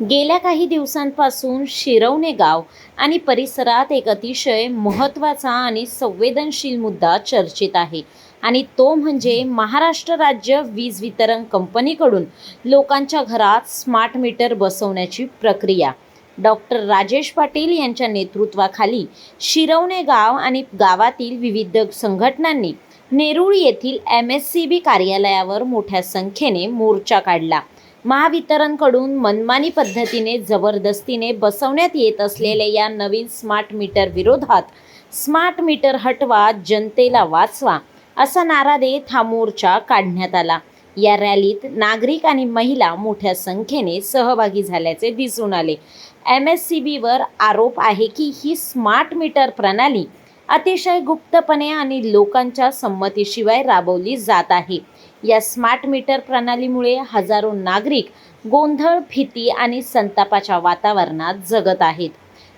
गेल्या काही दिवसांपासून शिरवणे गाव आणि परिसरात एक अतिशय महत्त्वाचा आणि संवेदनशील मुद्दा चर्चेत आहे. आणि तो म्हणजे महाराष्ट्र राज्य वीज वितरण कंपनीकडून लोकांच्या घरात स्मार्ट मीटर बसवण्याची प्रक्रिया. डॉक्टर राजेश पाटील यांच्या नेतृत्वाखाली शिरवणे गाव आणि गावातील विविध संघटनांनी नेरूळ येथील एम एस सी बी कार्यालयावर मोठ्या संख्येने मोर्चा काढला. महावितरणकडून मनमानी पद्धतीने जबरदस्तीने बसवण्यात येत असलेल्या या नवीन स्मार्ट मीटर विरोधात स्मार्ट मीटर हटवा जनतेला वाचवा असा नारा देत हा मोर्चा काढण्यात आला. या रॅलीत नागरिक आणि महिला मोठ्या संख्येने सहभागी झाल्याचे दिसून आले. एम एस सी बीवर आरोप आहे की ही स्मार्ट मीटर प्रणाली अतिशय गुप्तपणे आणि लोकांच्या संमतीशिवाय राबवली जात आहे. या स्मार्ट मीटर प्रणालीमुळे हजारो नागरिक गोंधळ भीती आणि संतापाच्या वातावरणात जगत आहेत.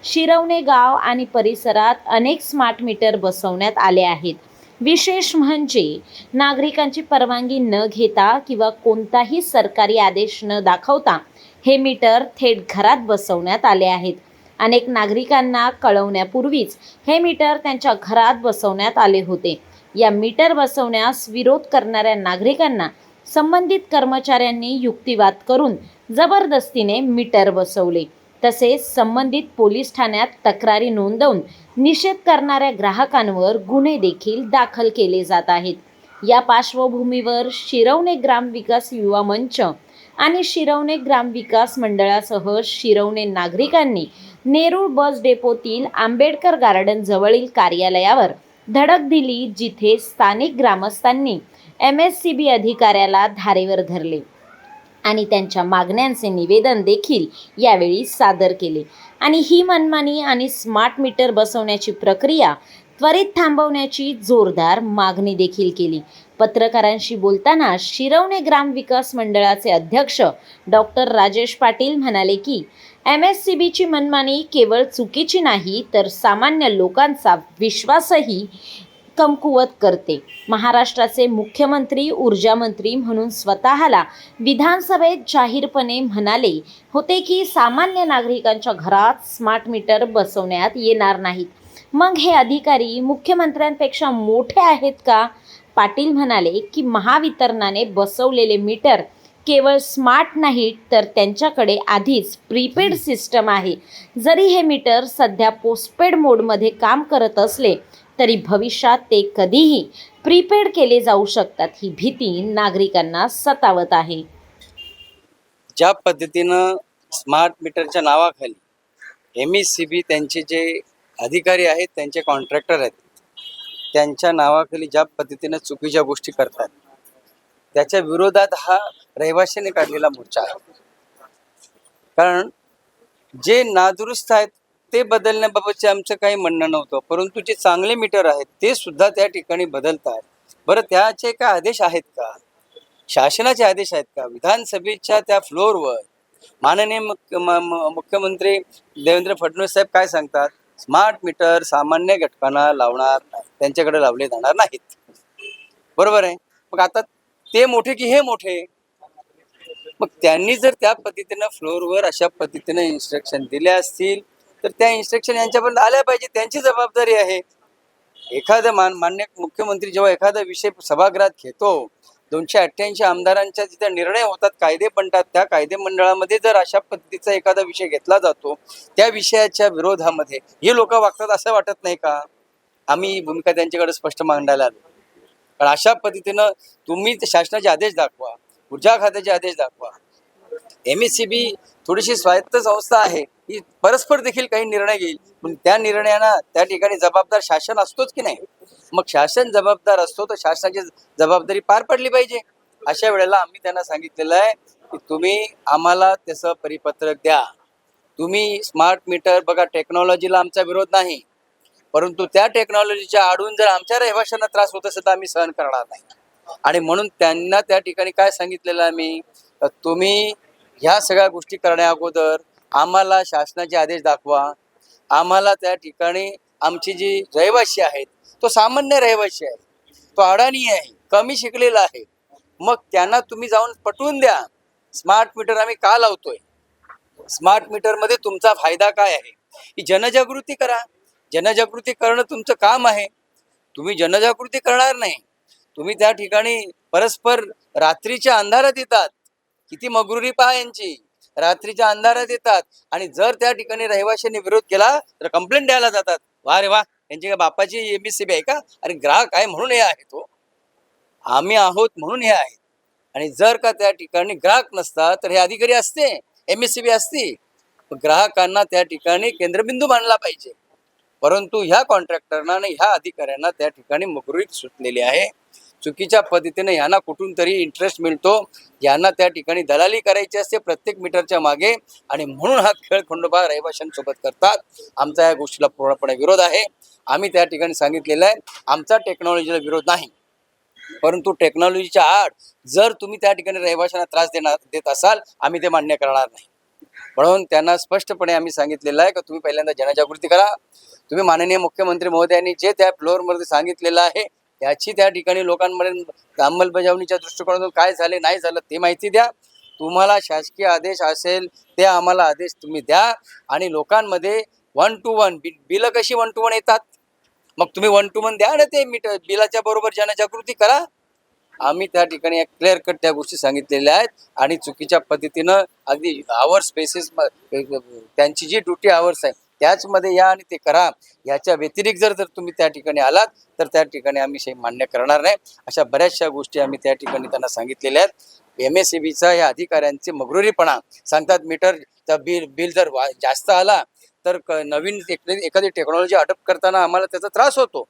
शिरवणे गाव आणि परिसरात अनेक स्मार्ट मीटर बसवण्यात आले आहेत. विशेष म्हणजे नागरिकांची परवानगी न घेता किंवा कोणताही सरकारी आदेश न दाखवता हे मीटर थेट घरात बसवण्यात आले आहेत. अनेक नागरिकांना कळवण्यापूर्वीच हे मीटर त्यांच्या घरात बसवण्यात आले होते. या मीटर बसवण्यास विरोध करणाऱ्या नागरिकांना संबंधित कर्मचाऱ्यांनी युक्तिवाद करून जबरदस्तीने मीटर बसवले. तसेच संबंधित पोलीस ठाण्यात तक्रारी नोंदवून निषेध करणाऱ्या ग्राहकांवर गुन्हे देखील दाखल केले जात आहेत. या पार्श्वभूमीवर शिरवणे ग्रामविकास युवा मंच आणि शिरवणे ग्रामविकास मंडळासह शिरवणे नागरिकांनी नेरूळ बस डेपोतील आंबेडकर गार्डन जवळील कार्यालयावर धडक दिली जिथे स्थानिक ग्रामस्थांनी एम एस सी बी अधिकाऱ्याला धारेवर धरले. आणि त्यांच्या मागण्यांचे निवेदन देखील यावेळी सादर केले. आणि ही मनमानी आणि स्मार्ट मीटर बसवण्याची प्रक्रिया त्वरित थांबवण्याची जोरदार मागणी देखील केली. पत्रकारांशी बोलताना शिरवणे ग्रामविकास मंडळाचे अध्यक्ष डॉक्टर राजेश पाटील म्हणाले की एम एस सी बीची मनमानी केवळ चुकीची नाही तर सामान्य लोकांचा विश्वासही कमकुवत करते. महाराष्ट्राचे मुख्यमंत्री ऊर्जा मंत्री म्हणून स्वतःला विधानसभेत जाहीरपणे म्हणाले होते की सामान्य नागरिकांच्या घरात स्मार्ट मीटर बसवण्यात येणार नाहीत. मग हे अधिकारी मुख्यमंत्र्यांपेक्षा मोठे आहेत का? पाटील म्हणाले की महावितरणाने बसवलेले मीटर केवळ स्मार्ट नाहीत तर त्यांच्याकडे आधीच प्रीपेड सिस्टम आहे. जरी हे मीटर सध्या पोस्टपेड मोडमध्ये काम करत असले तरी भविष्यात ते कधीही प्रीपेड केले जाऊ शकतात ही भीती नागरिकांना सतावत आहे. ज्या पद्धतीनं स्मार्ट मीटरच्या नावाखाली एम एस सी बी त्यांचे जे अधिकारी आहेत त्यांचे कॉन्ट्रॅक्टर आहेत. त्यांच्या नावाखाली ज्या पद्धतीनं चुकीच्या गोष्टी करतात त्याच्या विरोधात हा रहिवाशाने काढलेला मोर्चा आहे. कारण जे नादुरुस्त आहेत ते बदलण्याबाबतचे आमचं काही म्हणणं नव्हतं परंतु जे चांगले मीटर आहेत ते सुद्धा त्या ठिकाणी बदलतात. बरं त्याचे काय आदेश आहेत का? शासनाचे आदेश आहेत का? विधानसभेच्या त्या फ्लोअरवर माननीय मुख्यमंत्री देवेंद्र फडणवीस साहेब काय सांगतात? स्मार्ट मीटर सामान्य घटकांना लावणार नाही. त्यांच्याकडे लावले जाणार नाहीत. बरोबर आहे? मग आता ते मोठे की हे मोठे? मग त्यांनी जर त्या पद्धतीनं फ्लोअरवर अशा पद्धतीनं इन्स्ट्रक्शन दिले असतील तर त्या इन्स्ट्रक्शन यांच्यापर्यंत आल्या पाहिजे. त्यांची जबाबदारी आहे. एखादं मान मान्य मुख्यमंत्री जेव्हा एखादा विषय सभागृहात घेतो दोनशे अठ्ठ्याऐंशी आमदारांच्या जिथे निर्णय होतात कायदे बनतात त्या कायदे मंडळामध्ये जर अशा पद्धतीचा एखादा विषय घेतला जातो त्या विषयाच्या विरोधामध्ये हे लोक वागतात असं वाटत नाही का? आम्ही भूमिका त्यांच्याकडे स्पष्ट मांडायला आलो. कारण अशा पद्धतीनं तुम्ही शासनाचे आदेश दाखवा ऊर्जा खात्याचे आदेश दाखवा. एम एस सी बी थोडीशी स्वायत्त संस्था आहे ही परस्पर देखील काही निर्णय घेईल. पण त्या निर्णयांना त्या ठिकाणी जबाबदार शासन असतोच की नाही? मग शासन जबाबदार असतो तर शासनाची जबाबदारी पार पडली पाहिजे. अशा वेळेला आम्ही त्यांना सांगितलेलं आहे की तुम्ही आम्हाला त्याचं परिपत्रक द्या. तुम्ही स्मार्ट मीटर बघा टेक्नॉलॉजीला आमचा विरोध नाही. परंतु त्या टेक्नॉलॉजीच्या आडून जर आमच्या रहिवाशांना त्रास होत असेल तर आम्ही सहन करणार नाही. आणि म्हणून त्यांना त्या ठिकाणी काय सांगितलेलं आम्ही तुम्ही ह्या सगळ्या गोष्टी करण्या अगोदर आम्हाला शासनाचे आदेश दाखवा. आम्हाला त्या ठिकाणी आमची जी रहिवासी आहेत तो सामान्य रहिवासी आहे. तो अडाणी आहे कमी शिकलेला आहे. मग त्यांना तुम्ही जाऊन पटवून द्या. स्मार्ट मीटर आम्ही का लावतोय? स्मार्ट मीटरमध्ये तुमचा फायदा काय आहे? ही जनजागृती करा. जनजागृती करणं तुमचं काम आहे. तुम्ही जनजागृती करणार नाही. तुम्ही त्या ठिकाणी परस्पर रात्रीच्या अंधारात येतात. किती मगरुरी पहा यांची. रात्रीच्या अंधारात येतात. आणि जर त्या ठिकाणी रहिवाशांनी विरोध केला तर कंप्लेंट द्यायला जातात. वा रे वा त्यांची काय बापाची एम एस सी बी आहे का? आणि ग्राहक आहे म्हणून हे आहे तो. आम्ही आहोत म्हणून हे आहे. आणि जर का त्या ठिकाणी ग्राहक नसता तर हे अधिकारी असते एम एस सी बी असती. ग्राहकांना त्या ठिकाणी केंद्रबिंदू मानला पाहिजे. परंतु ह्या कॉन्ट्रॅक्टरना आणि ह्या अधिकाऱ्यांना त्या ठिकाणी मुकरीत सुटलेली आहे. चुकीच्या पद्धतीने यांना कुठून तरी इंटरेस्ट मिळतो. यांना त्या ठिकाणी दलाली करायची असते प्रत्येक मीटरच्या मागे. आणि म्हणून हा खेळ खंडोबा रहिवाशांसोबत करतात. आमचा या गोष्टीला पूर्णपणे विरोध आहे. आम्ही त्या ठिकाणी सांगितलेलं आहे. आमचा टेक्नॉलॉजीला विरोध नाही. परंतु टेक्नॉलॉजीच्या आड जर तुम्ही त्या ठिकाणी रहिवाशांना त्रास देणार देत असाल आम्ही ते मान्य करणार नाही. म्हणून त्यांना स्पष्टपणे आम्ही सांगितलेलं आहे की तुम्ही पहिल्यांदा जनजागृती करा. तुम्ही माननीय मुख्यमंत्री महोदयांनी जे त्या फ्लोअरमध्ये सांगितलेलं आहे त्याची त्या ठिकाणी लोकांमध्ये अंमलबजावणीच्या दृष्टिकोनातून काय झाले नाही झालं ते माहिती द्या. तुम्हाला शासकीय आदेश असेल ते आम्हाला आदेश तुम्ही द्या आणि लोकांमध्ये वन टू वन बिलं कशी वन टू वन येतात? मग तुम्ही वन टू वन द्या ना ते मीटर बिलाच्या बरोबर जनजागृती करा. आम्ही त्या ठिकाणी क्लिअर कट त्या गोष्टी सांगितलेल्या आहेत आणि चुकीच्या पद्धतीनं अगदी आवर्स स्पेसिस त्यांची जी ड्युटी आवर्स आहे त्याचमध्ये या आणि ते करा. याच्या व्यतिरिक्त जर जर तुम्ही त्या ठिकाणी आलात तर त्या ठिकाणी आम्ही हे मान्य करणार नाही. अशा बऱ्याचशा गोष्टी आम्ही त्या ठिकाणी त्यांना सांगितलेल्या आहेत. एम एस सी बीचा या अधिकाऱ्यांचे मगरुरीपणा. सांगतात मीटरचा बिल बिल जर वा- जास्त आला तर नवीन एखादी टेक्नॉलॉजी अडॉप्ट करताना आम्हाला त्याचा त्रास होतो.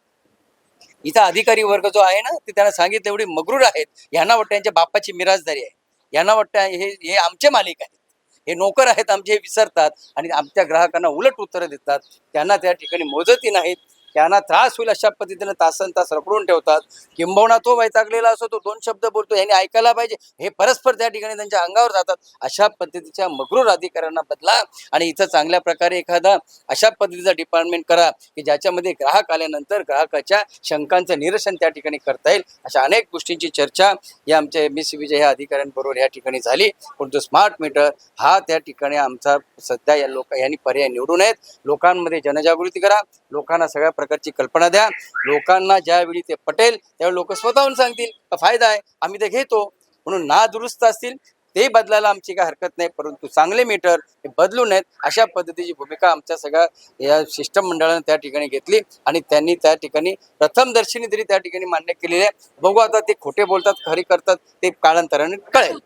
इथं अधिकारी वर्ग जो आहे ना ते त्यांना सांगितलं एवढे मगरूर आहेत. यांना वाटतं यांच्या बापाची मिराजदारी आहे. यांना वाटतं हे हे आमचे मालिक आहेत. हे नोकर आहेत आमचे हे विसरतात आणि आमच्या ग्राहकांना उलट उत्तरं देतात. त्यांना त्या ठिकाणी मोजती नाहीत. त्यांना त्रास होईल अशा पद्धतीने तासन तास रखडून ठेवतात. किंबहुना तो वैतागलेला असतो तो दोन शब्द बोलतो यांनी ऐकायला पाहिजे. हे परस्पर त्या ठिकाणी त्यांच्या अंगावर जातात. अशा पद्धतीच्या मगरूर अधिकाऱ्यांना बदला आणि इथं चांगल्या प्रकारे एखादा अशा पद्धतीचा डिपार्टमेंट करा की ज्याच्यामध्ये ग्राहक आल्यानंतर ग्राहकाच्या शंकांचं निरसन त्या ठिकाणी करता येईल. अशा अनेक गोष्टींची चर्चा या आमच्या एम एस ह्या अधिकाऱ्यांबरोबर या ठिकाणी झाली. परंतु स्मार्ट मीटर हा त्या ठिकाणी आमचा सध्या या लोक यांनी पर्याय निवडून आहेत. लोकांमध्ये जनजागृती करा. लोकांना सगळ्या प्रकारची कल्पना द्या. लोकांना ज्यावेळी ते पटेल त्यावेळी लोक स्वतःहून सांगतील का फायदा आहे? आम्ही ते घेतो. म्हणून ना दुरुस्त असतील ते बदलायला आमची काय हरकत नाही. परंतु चांगले मीटर हे बदलू नयेत अशा पद्धतीची भूमिका आमच्या सगळ्या या सिस्टम मंडळानं त्या ठिकाणी घेतली आणि त्यांनी त्या ठिकाणी प्रथम दर्शनी तरी त्या ठिकाणी मान्य केलेले आहे. बघू आता ते खोटे बोलतात खरी करतात ते कालांतराने कळेल.